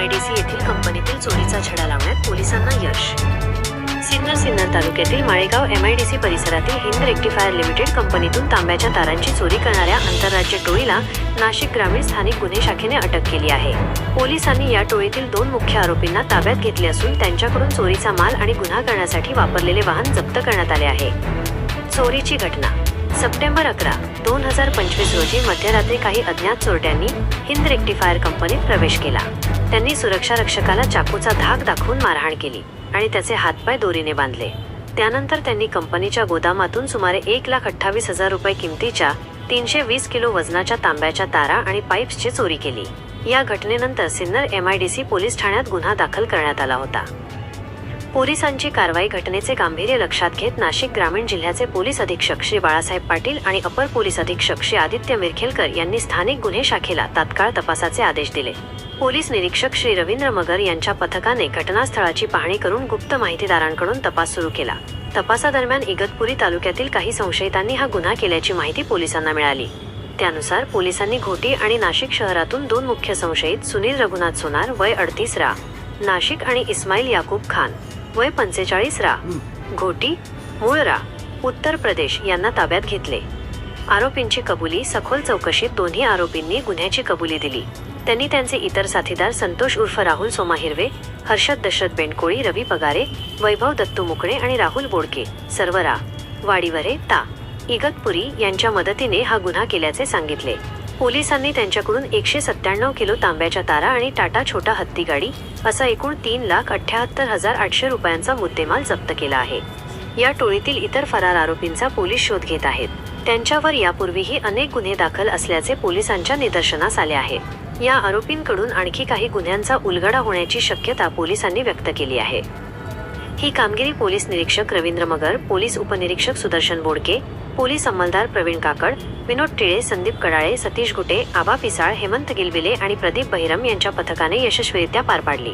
MIDC येथील कंपनीतील चोरीचा छडा लावण्यात पोलिसांना यश. सिन्नर सिन्नर तालुक्यातील माळेगाव एमआयडीसी परिसरातील हिंद रेक्टिफायर लिमिटेड कंपनीतून तांब्याच्या तारांची चोरी करणाऱ्या आंतरराज्य टोळीला नाशिक ग्रामीण स्थानिक गुन्हे शाखेने अटक केली आहे. पोलिसांनी या टोळीतील दोन मुख्य आरोपींना ताब्यात घेतले असून त्यांच्याकडून चोरीचा माल आणि गुन्हा करण्यासाठी वापरलेले वाहन जप्त करण्यात आले आहे. चोरीची घटना. सप्टेंबर अकरा दोन हजार पंचवीस रोजी मध्यरात्री काही अज्ञात चोरट्यांनी हिंद रेक्टिफायर कंपनीत प्रवेश केला. त्यांनी सुरक्षा रक्षकाला चाकूचा धाक दाखवून मारहाण केली आणि त्याचे हातपाय दोरीने बांधले. त्यानंतर त्यांनी कंपनीच्या गोदामातून सुमारे एक लाख अठ्ठावीस हजार रुपये किमतीच्या तीनशे वीस किलो वजनाच्या तांब्याच्या तारा आणि पाईप्सची चोरी केली. या घटनेनंतर सिन्नर एमआयडीसी पोलीस ठाण्यात गुन्हा दाखल करण्यात आला होता. पोलिसांची कारवाई घटनेचे गांभीर्य लक्षात घेत नाशिक ग्रामीण जिल्ह्याचे पोलीस अधीक्षक श्री बाळासाहेब पाटील आणि अपर पोलीस अधीक्षक श्री आदित्य मिरखेलकर यांनी स्थानिक गुन्हे शाखेला तात्काळ तपासाचे आदेश दिले. पोलीस निरीक्षक श्री रवींद्र मगर यांच्या पथकाने घटनास्थळाची पाहणी करून गुप्त माहितीदारांकडून तपास सुरू केला. तपासादरम्यान इगतपुरी तालुक्यातील काही संशयितांनी हा गुन्हा केल्याची माहिती पोलिसांना मिळाली. त्यानुसार पोलिसांनी घोटी आणि नाशिक शहरातून दोन मुख्य संशयित सुनील रघुनाथ सोनार वय अडतीस रा नाशिक आणि इस्माईल याकूब खान. वय पंचेचाळीस रा. घोटी मूळ रा उत्तर प्रदेश यांना ताब्यात घेतले. आरोपींची कबुली सखोल चौकशीत दोन्ही आरोपींनी गुन्ह्याची कबुली दिली. त्यांनी त्यांचे इतर साथीदार संतोष उर्फ राहुल सोमा हिरवे हर्षद दशरथ बेंडकोळी रवी पगारे वैभव दत्तू मुकणे आणि राहुल बोडके सर्वरा वाडीवरे ता. इगतपुरी यांच्या मदतीने हा गुन्हा केल्याचे सांगितले. पोलिसांनी त्यांच्याकडून एकशे सत्त्याण्णव किलो तांब्याच्या तारा आणि टाटा छोटा हत्ती गाडी असा एकूण तीन लाख अठ्याहत्तर हजार आठशे रुपयांचा मुद्देमाल जप्त केला आहे. या टोळीतील इतर फरार आरोपींचा पोलीस शोध घेत आहेत. त्यांच्यावर यापूर्वीही अनेक गुन्हे दाखल असल्याचे पोलिसांच्या निदर्शनास आले आहे. या आरोपींकडून आणखी काही गुन्ह्यांचा उलगडा होण्याची शक्यता पोलिसांनी व्यक्त केली आहे. ही कामगिरी पोलीस निरीक्षक रवींद्र मगर पोलीस उपनिरीक्षक सुदर्शन बोडके पोलीस अंमलदार प्रवीण काकड विनोद टिळे संदीप कडाळे सतीश गुटे आबा पिसाळ हेमंत गिलबिले आणि प्रदीप बहिरम यांच्या पथकाने यशस्वीरित्या पार पाडली.